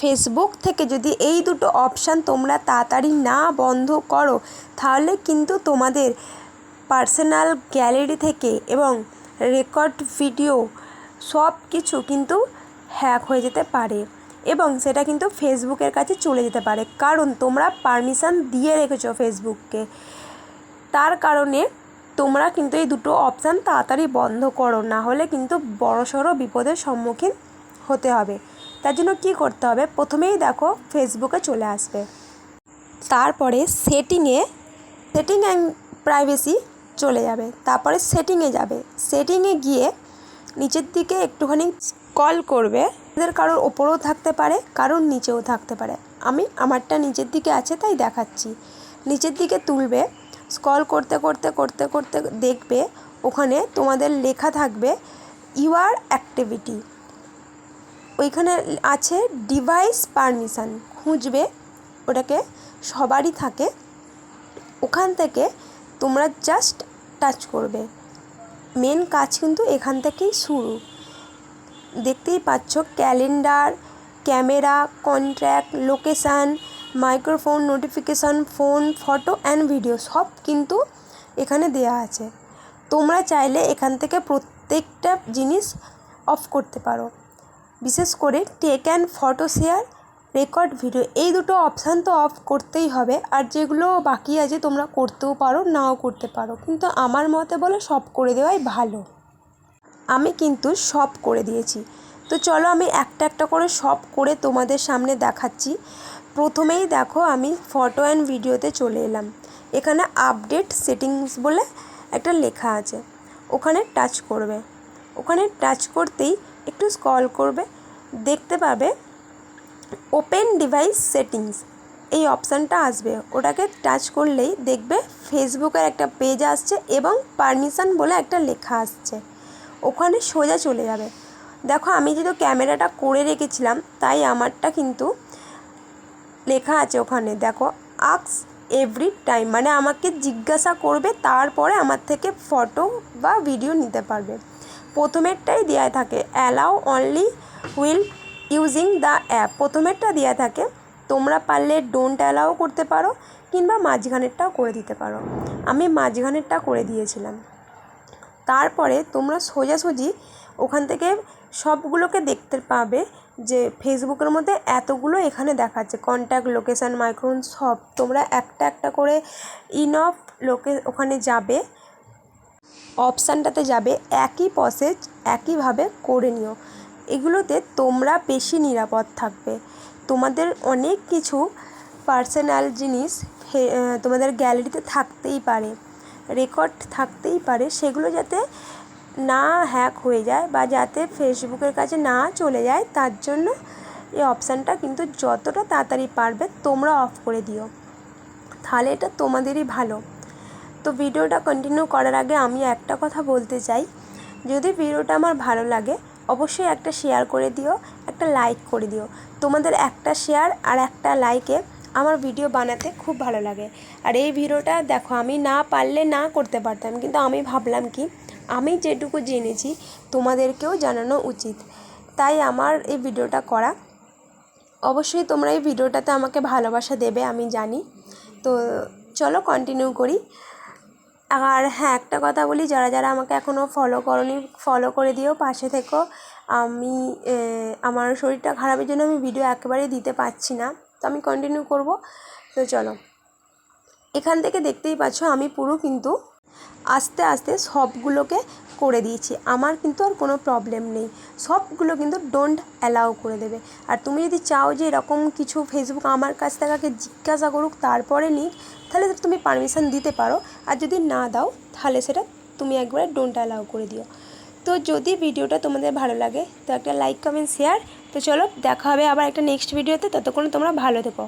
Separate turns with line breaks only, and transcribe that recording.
Facebook থেকে যদি এই দুটো অপশান তোমরা তাড়াতাড়ি না বন্ধ করো, তাহলে কিন্তু তোমাদের পার্সোনাল গ্যালারি থেকে এবং রেকর্ড ভিডিও সব কিছু কিন্তু হ্যাক হয়ে যেতে পারে এবং সেটা কিন্তু ফেসবুকের কাছে চলে যেতে পারে। কারণ তোমরা পারমিশন দিয়ে রেখেছো ফেসবুককে তার কারণে তোমরা কিন্তু এই দুটো অপশান তাড়াতাড়ি বন্ধ করো, না হলে কিন্তু বড়সড় বিপদের সম্মুখীন হতে হবে। তার জন্য কী করতে হবে? প্রথমেই দেখো ফেসবুকে চলে আসবে। তারপরে সেটিংয়ে সেটিং অ্যান্ড প্রাইভেসি চলে যাবে। তারপরে সেটিংয়ে যাবে। সেটিংয়ে গিয়ে নিচের দিকে একটুখানি কল করবে। এদের কারোর ওপরেও থাকতে পারে, কারোর নিচেও থাকতে পারে। আমি আমারটা নিচের দিকে আছে, তাই দেখাচ্ছি। নিচের দিকে তুলবে স্কল করতে করতে করতে করতে দেখবে, ওখানে তোমাদের লেখা থাকবে ইউআর অ্যাক্টিভিটি ওইখানে আছে ডিভাইস পারমিশন খুঁজবে, ওটাকে সবারই থাকে। ওখান থেকে তোমরা জাস্ট টাচ করবে। মেন কাজ কিন্তু এখান থেকেই শুরু। দেখতেই পাচ্ছ calendar camera contact location microphone notification phone photo and video সব কিন্তু এখানে দেয়া আছে। তোমরা চাইলে এখান থেকে প্রত্যেকটা জিনিস অফ করতে পারো। বিশেষ করে take and photo share record video এই দুটো অপশান তো অফ করতেই হবে। আর যেগুলো বাকি আছে তোমরা করতেও পারো, নাও করতে পারো। কিন্তু আমার মতে বলে সব করে দেওয়াই ভালো। আমি কিন্তু সব করে দিয়েছি। তো চলো আমি একটা একটা করে সব করে তোমাদের সামনে দেখাচ্ছি। প্রথমেই দেখো আমি ফটো অ্যান্ড ভিডিওতে চলে এলাম। এখানে আপডেট সেটিংস বলে একটা লেখা আছে। ওখানে টাচ করবে। ওখানে টাচ করতেই একটু স্ক্রল করবে, দেখতে পাবে ওপেন ডিভাইস সেটিংস এই অপশানটা আসবে। ওটাকে টাচ করলেই দেখবে ফেসবুকের একটা পেজ আসছে এবং পারমিশন বলে একটা লেখা আসছে। ওখানে সোজা চলে যাবে। দেখো, আমি যেহেতু ক্যামেরাটা করে রেখেছিলাম, তাই আমারটা কিন্তু লেখা আছে ওখানে। দেখো আক্স এভরি টাইম মানে আমাকে জিজ্ঞাসা করবে, তারপরে আমার থেকে ফটো বা ভিডিও নিতে পারবে। প্রথমেরটাই দেওয়া থাকে। Allow only while using the app প্রথমেরটা দেওয়া থাকে। তোমরা পারলে ডোন্ট অ্যালাউ করতে পারো কিংবা মাঝখানেরটাও করে দিতে পারো। আমি মাঝখানেরটা করে দিয়েছিলাম। তারপরে তোমরা সোজাসুজি ওখান থেকে সবগুলোকে দেখতে পাবে যে ফেসবুকের মধ্যে এতগুলো এখানে দেখাচ্ছে। কন্ট্যাক্ট লোকেশান মাইক্রোফোন সব। তোমরা একটা একটা করে ইনফ লোকে ওখানে যাবে। অপশানটাতে যাবে, একই প্রসেস একইভাবে করে নিও। এগুলোতে তোমরা বেশি নিরাপদ থাকবে। তোমাদের অনেক কিছু পার্সোনাল জিনিস তোমাদের গ্যালারিতে থাকতেই পারে রেকর্ড থাকতেই পারে, সেগুলো যাতে না হ্যাক হয়ে যায় বা যাতে ফেসবুকের কাছে না চলে যায়, তার জন্য এই অপশানটা কিন্তু যতটা তাড়াতাড়ি পারবে তোমরা অফ করে দিও। তাহলে এটা তোমাদেরই ভালো। তো ভিডিওটা কন্টিনিউ করার আগে আমি একটা কথা বলতে চাই। যদি ভিডিওটা আমার ভালো লাগে, অবশ্যই একটা শেয়ার করে দিও, একটা লাইক করে দিও। তোমাদের একটা শেয়ার আর একটা লাইকে আমার ভিডিও বানাতে খুব ভালো লাগে। আর এই ভিডিওটা দেখো, আমি না পারলে না করতে পারতাম, কিন্তু আমি ভাবলাম কি, আমি যেটুকু জেনেছি তোমাদেরকেও জানানো উচিত। তাই আমার এই ভিডিওটা করা। অবশ্যই তোমরা এই ভিডিওটাতে আমাকে ভালোবাসা দেবে, আমি জানি। তো চলো কন্টিনিউ করি। আর হ্যাঁ একটা কথা বলি, যারা যারা আমাকে এখনও ফলো করনি ফলো করে দিও, পাশে থেকো। আমি আমার শরীরটা খারাপের জন্য আমি ভিডিও একেবারেই দিতে পারছি না। তো আমি কন্টিনিউ করব। তো চলো। এখান থেকে দেখতেই পাচ্ছ, আমি পুরো কিন্তু আস্তে আস্তে সবগুলোকে করে দিয়েছি, আমার কিন্তু আর কোনো প্রবলেম নেই। সবগুলো কিন্তু ডোন্ট অ্যালাউ করে দেবে। আর তুমি যদি চাও যে এরকম কিছু ফেসবুক আমার কাছ থেকে আগে জিজ্ঞাসা করুক, তারপরে নিক, তাহলে তুমি পারমিশন দিতে পারো। আর যদি না দাও, তাহলে সেটা তুমি একবারে ডোন্ট অ্যালাউ করে দিও। তো যদি ভিডিওটা তোমাদের ভালো লাগে, তো একটা লাইক কমেন্ট শেয়ার তো চলো, দেখা হবে আবার একটা নেক্সট ভিডিওতে ততক্ষণ তোমরা ভালো থেকো।